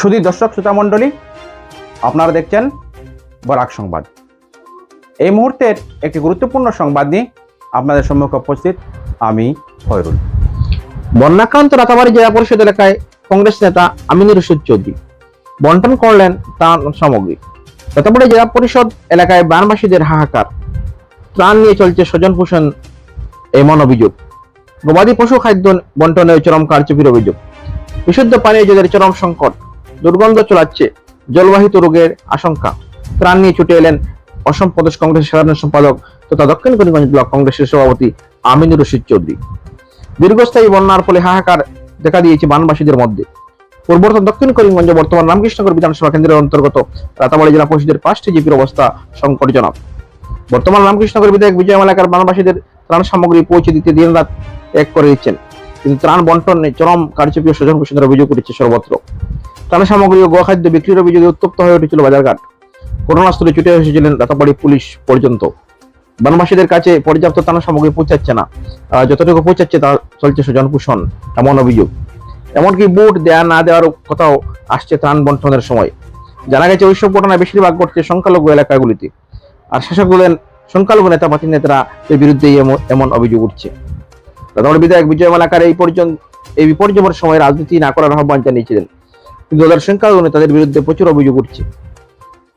শুধু দর্শক, শ্রোতা মণ্ডলী, আপনারা দেখছেন বরাক সংবাদ। এই মুহূর্তের একটি গুরুত্বপূর্ণ সংবাদ নিয়ে আপনাদের সম্মুখে উপস্থিত আমি ফয়রুল। বন্যাক্রান্ত রাতাবাড়ি জেলা পরিষদ এলাকায় কংগ্রেস নেতা আমিনুর রশিদ চৌধুরী বন্টন করলেন ত্রাণ সামগ্রী। রাতাবাড়ি জেলা পরিষদ এলাকায় বানবাসীদের হাহাকার। ত্রাণ নিয়ে চলছে স্বজন পোষণ এমন অভিযোগ। গবাদি পশু খাদ্য বন্টনের চরম কারচুপির অভিযোগ। বিশুদ্ধ পানীয় জলের চরম সংকট। দুর্গন্ধ চলাচ্ছে, জলবাহিত রোগের আশঙ্কা। ত্রাণ নিয়ে ছুটে এলেন অসম প্রদেশ কংগ্রেসের সাধারণ সম্পাদক তথা দক্ষিণ করিমগঞ্জ ব্লক কংগ্রেসের সভাপতি আমিনুর রশিদ চৌধুরী। দীর্ঘস্থায়ী বন্যার ফলে হাহাকার দেখা দিয়েছে বানবাসীদের মধ্যে। পূর্ববর্তন দক্ষিণ করিমগঞ্জ বর্তমান রামকৃষ্ণনগর বিধানসভা কেন্দ্রের অন্তর্গত রাতাবাড়ি জেলা পরিষদের পাঁচটি জিপির অবস্থা সংকটজনক। বর্তমান রামকৃষ্ণনগর বিধায়ক বিজয় এলাকার বানবাসীদের ত্রাণ সামগ্রী পৌঁছে দিতে দিন রাত এক করে দিচ্ছেন। কিন্তু ত্রাণ বন্টনে চরম কার্যকরী স্বজন পোষণের অভিযোগ উঠেছে সর্বত্র। ত্রাণ সামগ্রী ও গোখাদ্য বিক্রির অভিযোগে উত্তপ্ত হয়ে উঠেছিল বাজারঘাট। ঘটনাস্থলে ছুটে এসেছিলেন রাতাবাড়ি পুলিশ পর্যন্ত। বনবাসীদের কাছে পর্যাপ্ত ত্রাণ সামগ্রী পৌঁছাচ্ছে না। যতটুকু পৌঁছাচ্ছে তা চলছে স্বজন পোষণ এমন অভিযোগ। এমনকি বুট দেয়া না দেওয়ার কথাও আসছে ত্রাণ বন্টনের সময়। জানা গেছে ওইসব ঘটনা বেশিরভাগ ঘটছে সংখ্যালঘু এলাকাগুলিতে। আর শাসক দলের সংখ্যালঘু নেতা পাতি নেতারা এর বিরুদ্ধে এমন- অভিযোগ উঠছে। রাতাবাড়ি বিধায়ক বিজয় মালাকার এই পর্যন্ত, এই বিপর্যয়ের সময় রাজনীতি না করার আহ্বান জানিয়েছিলেন। দলের সংখ্যালঘু নেতাদের বিরুদ্ধে প্রচুর অভিযোগ উঠছে।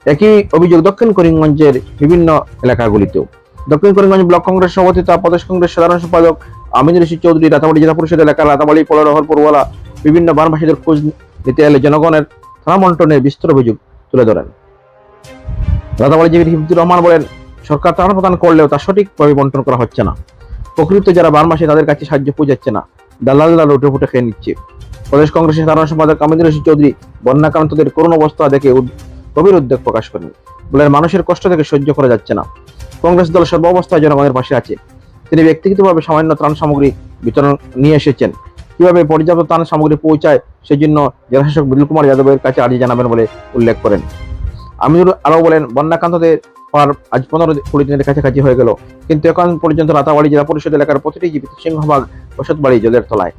একই অভিযোগ দক্ষিণ করিমগঞ্জের বিভিন্ন এলাকাগুলিতেও। দক্ষিণ করিমগঞ্জ ব্লক কংগ্রেস সভাপতি তথা প্রদেশ কংগ্রেস সাধারণ সম্পাদক আমিনুর রশিদ চৌধুরী, রাতাবাড়ি জেলা পরিষদ এলাকার রাতাবাড়ি পলরহর পড়ুয়ালা বিভিন্ন বানবাসীদের খোঁজ নিতে এলে জনগণের থানা বন্টনের বিস্তর অভিযোগ তুলে ধরেন। রাতাবাড়ি জিবির হিফজুর রহমান বলেন, সরকার ত্রাণ প্রদান করলেও তা সঠিকভাবে বন্টন করা হচ্ছে না। প্রকৃত যারা বানবাসী তাদের কাছে সাহায্য পৌঁছাচ্ছে না। দালালরা লুটে ফুটে খেয়ে নিচ্ছে। প্রদেশ কংগ্রেসের সাধারণ সম্পাদক আমিনুর রশিদ চৌধুরী বন্যাক্রান্তদের করুণ অবস্থা দেখে গভীর উদ্বেগ প্রকাশ করেন। বলেন, মানুষের কষ্ট থেকে সহ্য করা যাচ্ছে না। কংগ্রেস দল সর্বাবস্থায় জনগণের পাশে আছে। তিনি ব্যক্তিগতভাবে সামান্য ত্রাণ সামগ্রী বিতরণ নিয়ে এসেছেন। কীভাবে পর্যাপ্ত ত্রাণ সামগ্রী পৌঁছায়, সেজন্য জেলাশাসক বিদুল কুমার যাদবের কাছে আর্জি জানাবেন বলে উল্লেখ করেন। আমিনুর আরও বলেন, বন্যাক্রান্তদের পার আজ পনেরো কুড়ি দিনের কাছাকাছি হয়ে গেল। কিন্তু এখন পর্যন্ত রাতাবাড়ি জেলা পরিষদ এলাকার প্রতিটি জীবিত সিংহভাগ বসত বাড়ি জলের তলায়।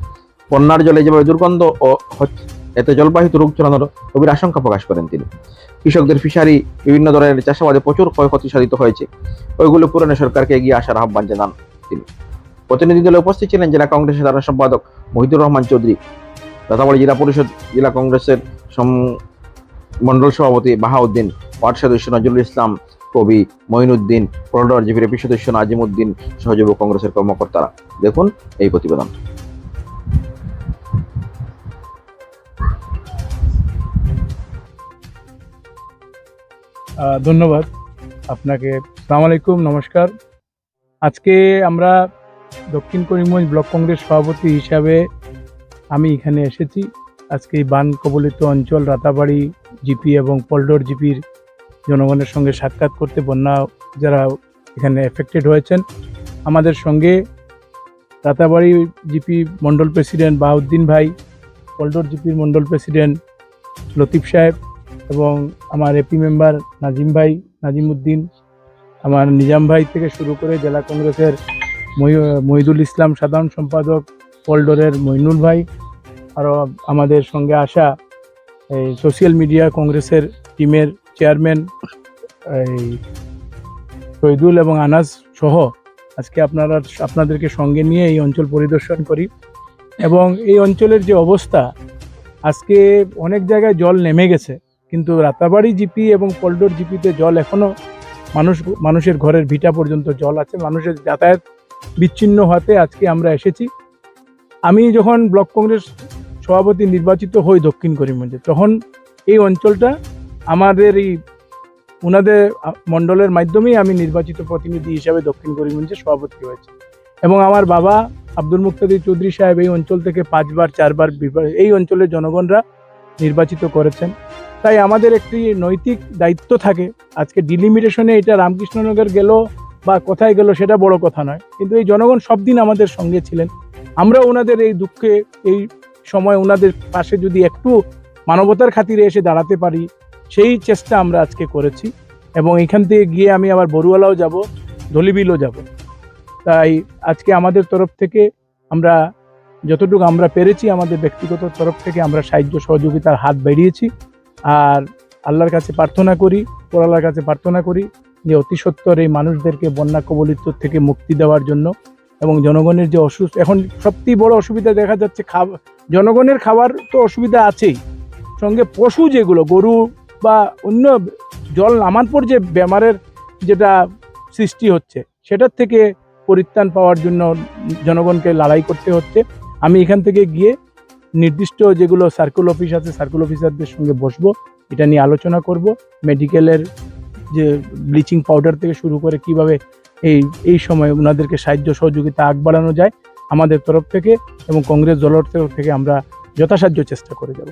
বন্যার জলে যেভাবে দুর্গন্ধ ও এতে জলবাহিত রোগ ছড়ানোর গভীর আশঙ্কা প্রকাশ করেন তিনি। কৃষকদের ফিশারি বিভিন্ন ধরনের চাষাবাদে প্রচুর ক্ষয়ক্ষতি সাধিত হয়েছে। ওইগুলো পূরণে সরকারকে এগিয়ে আসার আহ্বান জানান তিনি। প্রতিনিধি দলে উপস্থিত ছিলেন জেলা কংগ্রেসের সাধারণ সম্পাদক মহিদুর রহমান চৌধুরী রাতাবাড়ি জেলা পরিষদ, জেলা কংগ্রেসের মন্ডল সভাপতি বাহাউদ্দিন, ওয়ার্ড সদস্য নজরুল ইসলাম, কবি মঈনুদ্দিন করিডোর জিপির এপি সদস্য নাজিম উদ্দিন সহযোগ কংগ্রেসের কর্মকর্তারা। দেখুন এই প্রতিবেদন ধন্যবাদ আপনাকে। সালাম আলাইকুম, নমস্কার। আজকে আমরা দক্ষিণ করিমগঞ্জ ব্লক কংগ্রেস সভাপতি হিসাবে আমি এখানে এসেছি। আজকে এই বান কবলিত অঞ্চল, রাতাবাড়ি জিপি এবং পল্ডোর জিপির জনগণের সঙ্গে সাক্ষাৎ করতে বন্যা যারা এখানে এফেক্টেড হয়েছেন, আমাদের সঙ্গে রাতাবাড়ি জিপি মণ্ডল প্রেসিডেন্ট বাহাউদ্দিন ভাই, পল্ডোর জিপির মণ্ডল প্রেসিডেন্ট লতিফ সাহেব এবং আমার এপি মেম্বার নাজিম ভাই নাজিম উদ্দিন আমার নিজাম ভাই থেকে শুরু করে জেলা কংগ্রেসের মহি- মহিদুল ইসলাম সাধারণ সম্পাদক, পল্ডরের মইনুল ভাই আরও আমাদের সঙ্গে আসা এই সোশ্যাল মিডিয়া কংগ্রেসের টিমের চেয়ারম্যান এই শহীদুল এবং আনাস সহ আজকে আপনারা আপনাদেরকে সঙ্গে নিয়ে এই অঞ্চল পরিদর্শন করি। এবং এই অঞ্চলের যে অবস্থা, আজকে অনেক জায়গায় জল নেমে গেছে। কিন্তু রাতাবাড়ি জিপি এবং পল্ডোর জিপিতে জল এখনও মানুষ, মানুষের ঘরের ভিটা পর্যন্ত জল আছে, মানুষের যাতায়াত বিচ্ছিন্ন হতে আজকে আমরা এসেছি। আমি যখন ব্লক কংগ্রেস সভাপতি নির্বাচিত হই দক্ষিণ করিমগঞ্জে, তখন এই অঞ্চলটা আমাদের এই ওনাদের মণ্ডলের মাধ্যমেই আমি নির্বাচিত প্রতিনিধি হিসাবে দক্ষিণ করিমগঞ্জে সভাপতি হয়েছি। এবং আমার বাবা আব্দুল মুক্তাদির চৌধুরী সাহেব এই অঞ্চল থেকে পাঁচবার, চারবার এই অঞ্চলের জনগণরা নির্বাচিত করেছেন। তাই আমাদের একটি নৈতিক দায়িত্ব থাকে। আজকে ডিলিমিটেশনে এটা রামকৃষ্ণনগর গেল বা কোথায় গেল সেটা বড় কথা নয়। কিন্তু এই জনগণ সব দিন আমাদের সঙ্গে ছিলেন। আমরা ওনাদের এই দুঃখে, এই সময় ওনাদের পাশে যদি একটু মানবতার খাতিরে এসে দাঁড়াতে পারি, সেই চেষ্টা আমরা আজকে করেছি এবং এখান থেকে গিয়ে আমি আবার বড়ুয়ালাও যাব, ধলিবিলও যাব। তাই আজকে আমাদের তরফ থেকে আমরা যতটুকু আমরা পেরেছি আমাদের ব্যক্তিগত তরফ থেকে আমরা সাহায্য সহযোগিতার হাত বেরিয়েছি আর আল্লাহর কাছে প্রার্থনা করি আল্লাহর কাছে প্রার্থনা করি যে অতি সত্বর এই মানুষদেরকে বন্যা কবলিত থেকে মুক্তি দেওয়ার জন্য এবং জনগণের যে অসুস্থ, এখন সবথেকে বড় অসুবিধা দেখা যাচ্ছে খাবার জনগণের খাবার তো অসুবিধা আছেই। সঙ্গে পশু যেগুলো, গরু বা অন্য জল নামার পর যে বেমারের যেটা সৃষ্টি হচ্ছে, সেটার থেকে পরিত্রাণ পাওয়ার জন্য জনগণকে লড়াই করতে হচ্ছে। আমি এখান থেকে গিয়ে নির্দিষ্ট যেগুলো সার্কেল অফিস আছে সার্কেল অফিসারদের সঙ্গে বসবো, এটা নিয়ে আলোচনা করব মেডিকেলের যে ব্লিচিং পাউডার থেকে শুরু করে কীভাবে এই এই সময় ওনাদেরকে সাহায্য সহযোগিতা আগ বাড়ানো যায়, আমাদের তরফ থেকে এবং কংগ্রেস দলের তরফ থেকে আমরা যথাসাধ্য চেষ্টা করে যাব।